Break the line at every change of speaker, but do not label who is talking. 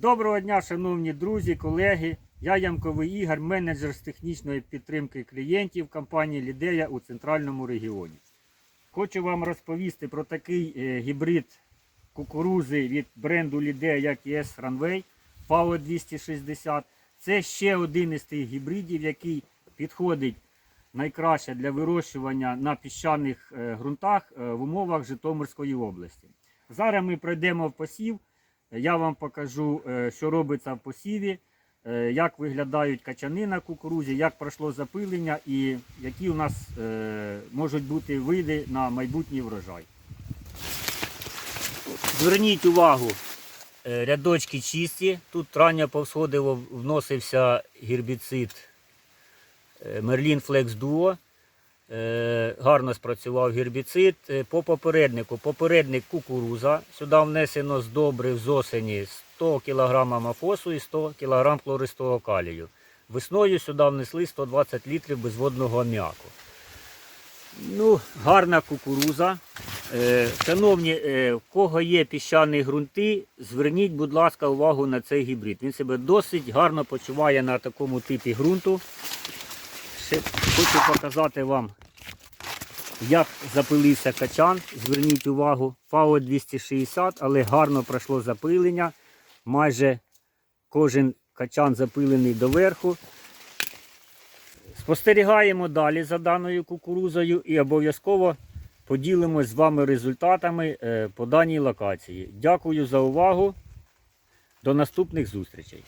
Доброго дня, шановні друзі, колеги. Я Ямковий Ігор, менеджер з технічної підтримки клієнтів компанії Лідея у центральному регіоні. Хочу вам розповісти про такий е, гібрид кукурузи від бренду Лідея, як ЄС Runway FAO 260. Це ще один із тих гібридів, який підходить найкраще для вирощування на піщаних е, ґрунтах е, в умовах Житомирської області. Зараз ми пройдемо в посів. Я вам покажу, е, що робиться в посіві, е, як виглядають качани на кукурузі, як пройшло запилення і які у нас е, можуть бути види на майбутній врожай. Зверніть увагу, рядочки чисті. Тут рання повсходило вносився гербіцид Merlin Flex Duo. Е, Гарно спрацював гербіцид. Е, По попереднику. Попередник кукуруза. Сюди внесено з добрив з осені 100 кг мафосу і 100 кг хлористого калію. Весною сюди внесли 120 літрів безводного аміаку. Ну, гарна кукуруза. Е, Шановні, в кого є піщані ґрунти, зверніть, будь ласка, увагу на цей гібрид. Він себе досить гарно почуває на такому типі ґрунту. Ще хочу показати вам, як запилився качан. Зверніть увагу, ФАО 260, але гарно пройшло запилення. Майже кожен качан запилений доверху. Спостерігаємо далі за даною кукурузою і обов'язково поділимось з вами результатами е, по даній локації. Дякую за увагу. До наступних зустрічей.